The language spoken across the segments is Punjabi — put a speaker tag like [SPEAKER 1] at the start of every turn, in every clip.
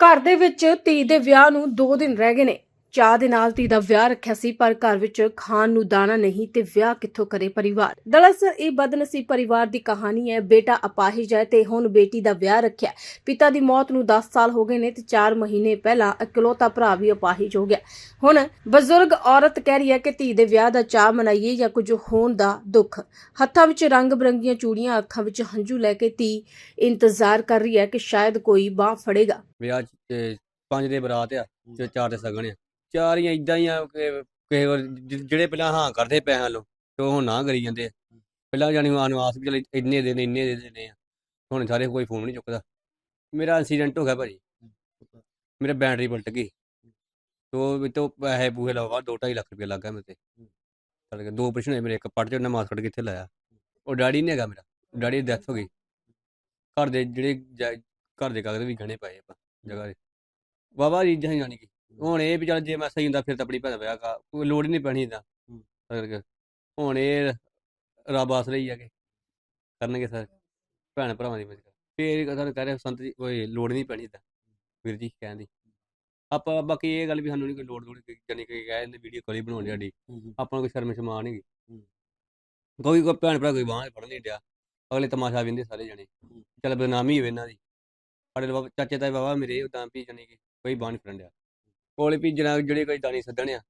[SPEAKER 1] ਘਰ ਦੇ ਵਿੱਚ ਧੀ ਦੇ ਵਿਆਹ ਨੂੰ 2 ਦਿਨ ਰਹਿ ਗਏ ਨੇ। ਚਾਹ ਦੇ ਨਾਲ ਧੀ ਦਾ ਵਿਆਹ ਰੱਖਿਆ ਸੀ, ਪਰ ਘਰ ਵਿੱਚ ਖਾਣ ਨੂੰ ਦਾਣਾ ਨਹੀਂ ਤੇ ਵਿਆਹ ਕਿੱਥੋਂ ਕਰੇ ਪਰਿਵਾਰ? ਦਰਅਸਲ ਇਹ ਬਦਨਸੀਬ ਪਰਿਵਾਰ ਦੀ ਕਹਾਣੀ ਹੈ। ਬੇਟਾ ਅਪਾਹਿਜ ਹੈ ਤੇ ਹੁਣ ਬੇਟੀ ਦਾ ਵਿਆਹ ਰੱਖਿਆ ਪਿਤਾ ਦੀ ਮੌਤ ਨੂੰ 10 ਸਾਲ ਹੋ ਗਏ ਨੇ ਤੇ 4 ਮਹੀਨੇ ਪਹਿਲਾਂ ਇਕਲੌਤਾ ਭਰਾ ਵੀ ਅਪਾਹਿਜ ਹੋ ਗਿਆ। ਹੁਣ ਬਜ਼ੁਰਗ ਔਰਤ ਕਹਿ ਰਹੀ ਹੈ ਕਿ ਧੀ ਦੇ ਵਿਆਹ ਦਾ ਚਾਹ ਮਨਾਈਏ ਜਾਂ ਕੁਝ ਹੋਣ ਦਾ ਦੁੱਖ। ਹੱਥਾਂ ਵਿੱਚ ਰੰਗ ਬਰੰਗੀਆਂ ਚੂੜੀਆਂ, ਅੱਖਾਂ ਵਿੱਚ ਹੰਝੂ ਲੈ ਕੇ ਧੀ ਇੰਤਜ਼ਾਰ ਕਰ ਰਹੀ ਹੈ ਕਿ ਸ਼ਾਇਦ ਕੋਈ ਬਾਹ ਫੜੇਗਾ।
[SPEAKER 2] ਵਿਆਹ 'ਚ ਤੇ ਪੰਜ ਦੇ ਬਰਾਤ ਆ ਤੇ ਚਾਰ ਦੇ ਸਗਣ ਆ। ਚਾਰ ਹੀ ਇਦਾਂ ਹੀ ਆ ਕਿ ਕਿਸੇ ਵਾਰ ਜ- ਜਿਹੜੇ ਪਹਿਲਾਂ ਹਾਂ ਕਰਦੇ ਪੈਸਿਆਂ ਲੋ ਤੇ ਉਹ ਹੁਣ ਨਾ ਕਰੀ ਜਾਂਦੇ ਆ। ਪਹਿਲਾਂ ਜਾਣੀ ਨੂੰ ਆਸ ਵੀ ਚਲ ਇੰਨੇ ਦੇ ਨੇ ਇੰਨੇ ਦੇ ਦੇਣੇ ਆ। ਹੁਣ ਸਾਰੇ ਕੋਈ ਫੋਨ ਨਹੀਂ ਚੁੱਕਦਾ। ਮੇਰਾ ਇਨਸੀਡੈਂਟ ਹੋ ਗਿਆ ਭਾਜੀ। ਮੇਰਾ ਬੈਟਰੀ ਪਲਟ ਗਈ। ਤੋ ਵੀ ਤੋਂ ਪੈਸੇ ਪੂਹੇ ਲਵਾ 2.5 ਲੱਖ ਰੁਪਏ ਗਿਆ ਮੇਰੇ ਤੇ। ਚਲ ਗਿਆ, ਦੋ ਪ੍ਰਸ਼ਨ ਹੋਏ ਮੇਰੇ, ਇੱਕ ਪੜ ਚ ਉਹਨੇ ਮਾਸ ਕੱਢ ਕੇ ਇੱਥੇ ਲਾਇਆ। ਉਹ ਡੈਡੀ ਨਹੀਂ ਹੈਗਾ ਮੇਰਾ। ਡੈਡੀ ਦੀ ਡੈਥ ਹੋ ਗਈ। ਘਰ ਦੇ ਜਿਹੜੇ ਜਾ- ਘਰ ਦੇ ਕਾਗਜ਼ ਵੀ ਗਹਿਣੇ ਪਏ ਆਪਾਂ, ਜਗ੍ਹਾ ਦੇ। ਵਾਵਾ ਚੀਜ਼ਾਂ ਹੀ ਜਾਣੀ ਕਿ। ਹੁਣ ਇਹ ਵੀ ਚੱਲ ਜੇ ਮੈਂ ਸਹੀ ਹੁੰਦਾ ਫਿਰ ਤਾਂ ਆਪਣੀ ਭੈਣ ਦਾ ਵਿਆਹ ਕਰ ਕੋਈ ਲੋੜ ਹੀ ਨਹੀਂ ਪੈਣੀ ਇਦਾਂ ਕਰਕੇ ਹੁਣ ਇਹ ਰੱਬ ਆਸਰੇ ਹੀ ਆ ਕਿ ਕਰਨਗੇ ਸਰ। ਭੈਣ ਭਰਾਵਾਂ ਦੀ ਮਦਦ ਫੇਰ ਤੁਹਾਨੂੰ ਕਹਿ ਰਿਹਾ ਸੰਤ ਜੀ ਕੋਈ ਲੋੜ ਨਹੀਂ ਪੈਣੀ ਇਦਾਂ ਵੀਰ ਜੀ ਕਹਿਣ ਦੀ। ਆਪਾਂ ਬਾਕੀ ਇਹ ਗੱਲ ਵੀ ਸਾਨੂੰ ਨਹੀਂ ਕੋਈ ਲੋੜ ਲੋੜ ਜਾਨੀ ਕਿ ਕਹਿ ਦਿੰਦੇ ਵੀਡੀਓ ਕਾਲ ਹੀ ਬਣਾਉਣੀ ਸਾਡੀ। ਆਪਾਂ ਨੂੰ ਕੋਈ ਸ਼ਰਮ ਸ਼ਮਾ ਨਹੀਂ ਕੋਈ ਕੋਈ ਭੈਣ ਭਰਾ ਕੋਈ ਬਾਂਹ ਫੜ ਨਹੀਂ ਡਿਆ। ਅਗਲੇ ਤਮਾਸ਼ਾ ਵਿੰਦੇ ਸਾਰੇ ਜਣੇ। ਚੱਲ ਬਦਨਾਮੀ ਹੋਵੇ ਇਹਨਾਂ ਦੀ। ਸਾਡੇ ਬਾਬਾ ਚਾਚੇ ਤਾਏ ਬਾਬਾ ਮੇਰੇ ਉਦਾਂ ਵੀ ਜਾਨੀ ਕਿ ਕੋਈ ਬਾਂਹ ਨਹੀਂ ਫੜਨ ਡਿਆ। ਕੋਲੇ ਵੀ ਜਣਾ ਜਿਹੜੇ ਕੋਈ ਦਾਨੀ ਸੱਦਣ ਆ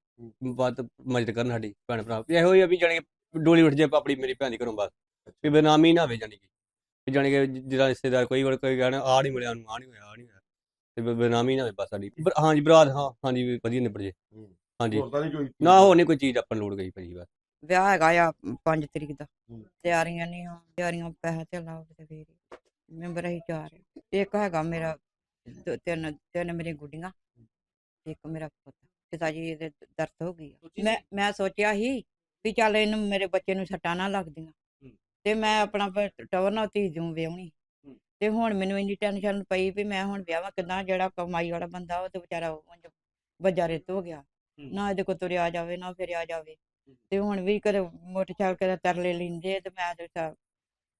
[SPEAKER 2] ਵੱਧ ਮਦਦ ਕਰਨ ਸਾਡੀ ਭੈਣ ਭਰਾ। ਵੀ ਇਹੋ ਹੀ ਆ ਵੀ ਜਾਣੀ ਕਿ ਡੋਲੀ ਉੱਠ ਜੇ ਆਪਣੀ ਮੇਰੀ ਭੈਣ ਦੀ ਘਰੋਂ ਬਸ ਵੀ ਬਦਨਾਮੀ ਨਾ ਹੋਵੇ ਜਾਨੀ ਕਿ। ਵੀ ਜਾਣੀ ਕਿ ਜਿਹੜਾ ਰਿਸ਼ਤੇਦਾਰ ਕੋਈ ਕੋਲ ਕੋਈ ਕਹਿਣਾ ਆ ਨਹੀਂ ਮਿਲਿਆ ਉਹਨੂੰ ਆ ਨਹੀਂ ਹੋਇਆ ਆ ਨਹੀਂ ਹੋਇਆ। ਤੇ ਬ- ਬਦਨਾਮੀ ਨਾ ਹੋਵੇ ਬਸ ਸਾਡੀ। ਹਾਂਜੀ ਬਰਾਤ ਹਾਂ ਹਾਂਜੀ ਵਧੀਆ ਨਿਬੜ ਜੇ। ਹਾਂਜੀ।
[SPEAKER 3] ਹੋਰ ਤਾਂ ਨਹੀਂ ਕੋਈ
[SPEAKER 2] ਨਾ ਹੋਰ ਨਹੀਂ ਕੋਈ ਚੀਜ਼ ਆਪਾਂ ਨੂੰ ਲੋੜ ਗਈ ਭਾਜੀ ਬਸ।
[SPEAKER 4] ਵਿਆਹ ਹੈਗਾ ਆ 5 ਤਰੀਕ ਦਾ।
[SPEAKER 3] ਹੂੰ।
[SPEAKER 4] ਤਿਆਰੀਆਂ ਨਹੀਂ ਹੋ ਤਿਆਰੀਆਂ ਪੈਸਾ ਤੇ ਲਾਓ ਤੇ ਫੇਰ ਹੀ। ਮੈਂਬਰ ਹੀ ਚਾਰ। ਇੱਕ ਹੈਗਾ ਮੇਰਾ ਤਿੰਨ ਤਿੰਨ ਮੇਰੀਆਂ ਗੁੱਡੀਆਂ। ਇੱਕ ਮੇਰਾ ਪੁੱਤ ਪਿਤਾ ਜੀ ਦੇ ਦਰਦ ਹੋ ਗਈ ਆ। ਮੈਂ ਮੈਂ ਸੋਚਿਆ ਸੀ ਵੀ ਚੱਲ ਇਹਨੂੰ ਮੇਰੇ ਬੱਚੇ ਨੂੰ ਸੱਟਾਂ ਨਾ ਲੱਗਦੀਆਂ ਤੇ ਮੈਂ ਆਪਣਾ ਪ- ਨਾਲ ਧੀ ਜੂ ਵਿਆਹਣੀ। ਤੇ ਹੁਣ ਮੈਨੂੰ ਇੰਨੀ ਟੈਨਸ਼ਨ ਪਈ ਵੀ ਮੈਂ ਹੁਣ ਵਿਆਹਾਂ ਕਿਦਾਂ ਜਿਹੜਾ ਕਮਾਈ ਵਾਲਾ ਬੰਦਾ ਉਹ ਤੇ ਵਿਚਾਰਾ ਉਂਝ ਬੱਜਾ ਰਿੱਤ ਹੋ ਗਿਆ। ਨਾ ਇਹਦੇ ਕੋ ਤੁਰਿਆ ਜਾਵੇ ਨਾ ਫਿਰਿਆ ਜਾਵੇ। ਤੇ ਹੁਣ ਵੀ ਕਦੇ ਮੋਟਰਸਾਈਕਲ ਕਦੇ ਤਰਲੇ ਲੈਂਦੇ ਤੇ ਮੈਂ ਤੇ ਸਾ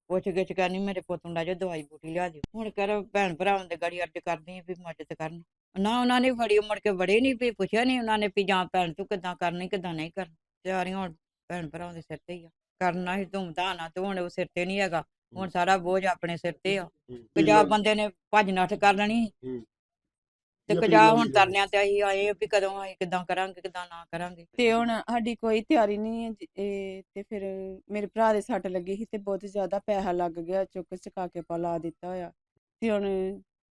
[SPEAKER 4] ਪੁੱਛ ਗਿੱਛ ਕਰਨੀ ਮੇਰੇ ਪੁੱਤ ਨੂੰ ਲੈ ਜਾਓ ਦਵਾਈ ਬੂਟੀ ਲਿਆ ਦਿਓ। ਹੁਣ ਕਰ ਭੈਣ ਭਰਾਵਾਂ ਦੇ ਗੜੀ ਅਰਜ ਕਰਦੀ ਆ ਵੀ ਮਦਦ ਕਰਨ। ਨਾ ਉਹਨਾਂ ਨੇ ਫੜੀ ਮੁੜ ਕੇ ਬੜੇ ਨਹੀਂ ਵੀ ਪੁੱਛਿਆ ਨਹੀਂ ਉਹਨਾਂ ਨੇ ਵੀ ਜਾਂ ਭੈਣ ਤੂੰ ਕਿੱਦਾਂ ਕਰਨੀ ਕਿੱਦਾਂ ਨਹੀਂ ਕਰਨੀ। ਤਿਆਰੀਆਂ ਹੁਣ ਭੈਣ ਭਰਾਵਾਂ ਦੇ ਸਿਰ ਤੇ ਹੀ ਆ। ਕਰਨਾ ਹੀ ਧੂਮ ਧਾਮ ਨਾਲ ਤੇ ਹੁਣ ਉਹ ਸਿਰ ਤੇ ਨਹੀਂ ਹੈਗਾ। ਹੁਣ ਸਾਰਾ ਬੋਝ ਆਪਣੇ ਸਿਰ ਤੇ ਆ। ਕਿ ਜਾਂ ਬੰਦੇ ਨੇ ਭੱਜ ਨੱਠ ਕਰ ਲੈਣੀ। ਤੇ
[SPEAKER 3] ਫਿਰ
[SPEAKER 4] ਹੁਣ ਤਰਨਿਆਂ ਤੇ ਅਸੀਂ ਆਏ ਆ ਵੀ ਕਦੋਂ ਅਸੀਂ ਕਿੱਦਾਂ ਕਰਾਂਗੇ ਕਿੱਦਾਂ ਨਾ ਕਰਾਂਗੇ।
[SPEAKER 5] ਤੇ ਹੁਣ ਸਾਡੀ ਕੋਈ ਤਿਆਰੀ ਨਹੀਂ ਹੈ ਤੇ ਫਿਰ ਮੇਰੇ ਭਰਾ ਦੇ ਸੱਟ ਲੱਗੀ ਸੀ ਤੇ ਬਹੁਤ ਜ਼ਿਆਦਾ ਪੈਸਾ ਲੱਗ ਗਿਆ ਚੁੱਕ ਚੁਕਾ ਕੇ ਪਾ ਲਾ ਦਿੱਤਾ ਹੋਇਆ। ਤੇ ਹੁਣ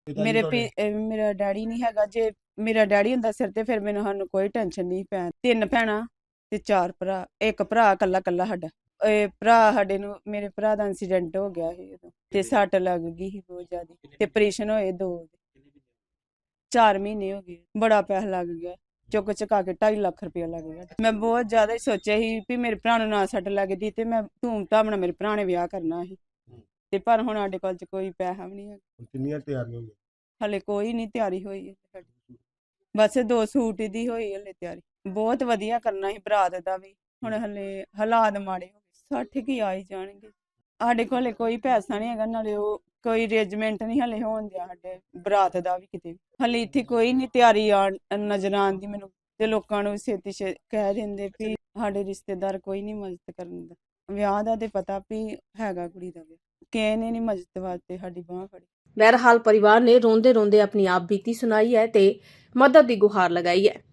[SPEAKER 3] ਪਿਤਾ ਜੀ
[SPEAKER 5] ਮੇਰੇ
[SPEAKER 3] ਤੁਹਾਡੇ?
[SPEAKER 5] ਪੇ- ਅਹ ਮੇਰਾ ਡੈਡੀ ਨਹੀਂ ਹੈਗਾ ਜੇ ਮੇਰਾ ਡੈਡੀ ਹੁੰਦਾ ਸਿਰ ਤੇ ਫਿਰ ਮੈਨੂੰ ਸਾਨੂੰ ਕੋਈ ਟੈਨਸ਼ਨ ਨਹੀਂ ਪੈ ਤਿੰਨ ਭੈਣਾਂ ਤੇ ਚਾਰ ਭਰਾ ਇੱਕ ਭਰਾ ਇਕੱਲਾ ਇਕੱਲਾ ਸਾਡਾ। ਇਹ ਭਰਾ ਸਾਡੇ ਨੂੰ ਮੇਰੇ ਭਰਾ ਦਾ ਇਨਸੀਡੈਂਟ ਹੋ ਗਿਆ ਸੀ ਉਦੋਂ। ਤੇ ਸੱਟ ਲੱਗ ਗਈ ਸੀ ਬਹੁਤ ਜ਼ਿਆਦਾ। ਤੇ ਆਪਰੇਸ਼ਨ ਹੋਏ ਦੋ ਚਾਰ ਮਹੀਨੇ ਹੋ ਗਏ। ਬੜਾ ਪੈਸਾ ਲੱਗ ਗਿਆ। ਚੁੱਕ ਚੁਕਾ ਕੇ 2.5 ਲੱਖ ਰੁਪਇਆ ਲੱਗ ਗਿਆ। ਮੈਂ ਬਹੁਤ ਜ਼ਿਆਦਾ ਹੀ ਸੋਚਿਆ ਸੀ ਵੀ ਮੇਰੇ ਭਰਾ ਨੂੰ ਨਾ ਸੱਟ ਲੱਗਦੀ ਤੇ ਮੈਂ ਧੂਮ ਧਾਮ ਨਾਲ ਮੇਰੇ ਭਰਾ ਨੇ ਵਿਆਹ ਕਰਨਾ ਸੀ। ਤੇ ਪਰ ਹੁਣ ਸਾਡੇ ਕੋਲ ਚ ਕੋਈ ਪੈਸਾ ਵੀ ਨਹੀਂ ਹੈ
[SPEAKER 3] ਹੁਣ ਕਿੰਨੀਆਂ ਤਿਆਰੀਆਂ ਹੋਈਆਂ?
[SPEAKER 5] ਹਲੇ ਕੋਈ ਨਹੀਂ ਤਿਆਰੀ ਹੋਈ ਹੈ ਸਾਡੀ। ਬਸ ਦੋ ਸੂਟ ਦੀ ਹੋਈ ਹਲੇ ਤਿਆਰੀ। ਬਹੁਤ ਵਧੀਆ ਕਰਨਾ ਸੀ ਬਰਾਤ ਦਾ ਵੀ। ਹੁਣ ਹਲੇ ਹਾਲਾਤ ਮਾੜੇ ਹੋ ਗਏ। 60 ਕੀ ਆ ਹੀ ਜਾਣਗੇ। ਸਾਡੇ ਕੋਲ ਕੋਈ ਪੈਸਾ ਨਹੀਂ ਹੈਗਾ ਨਾਲੇ ਉਹ ਕੋਈ ਅਰੇਂਜਮੈਂਟ ਨਹੀਂ ਹਲੇ ਹੋਣ ਦਿਆ ਸਾਡੇ ਬਰਾਤ ਦਾ ਵੀ ਕਿਤੇ ਵੀ। ਹਲੇ ਇੱਥੇ ਕੋਈ ਨਹੀਂ ਤਿਆਰੀ ਆਣ ਨਜ਼ਰ ਆਉਣ ਦੀ ਮੈਨੂੰ ਤੇ ਲੋਕਾਂ ਨੂੰ ਛੇਤੀ ਛੇ ਕਹਿ ਦਿੰਦੇ ਵੀ ਸਾਡੇ ਰਿਸ਼ਤੇਦਾਰ ਕੋਈ ਨਹੀਂ ਮਦਦ ਕਰਨ ਦਾ। ਵਿਆਹ ਦਾ ਤੇ ਪਤਾ ਵੀ ਹੈਗਾ ਕੁੜੀ ਦਾ ਵਿਆਹ ਕਿਸੇ ਨੇ ਮਦਦ ਵਾਸਤੇ ਸਾਡੀ ਬਾਹ ਫੜੀ।
[SPEAKER 1] ਬਹਰਹਾਲ ਪਰਿਵਾਰ ਨੇ ਰੋਂਦੇ ਰੋਂਦੇ ਆਪਣੀ ਆਪ ਬੀਤੀ ਸੁਣਾਈ ਹੈ ਤੇ ਮਦਦ ਦੀ ਗੁਹਾਰ ਲਗਾਈ ਹੈ।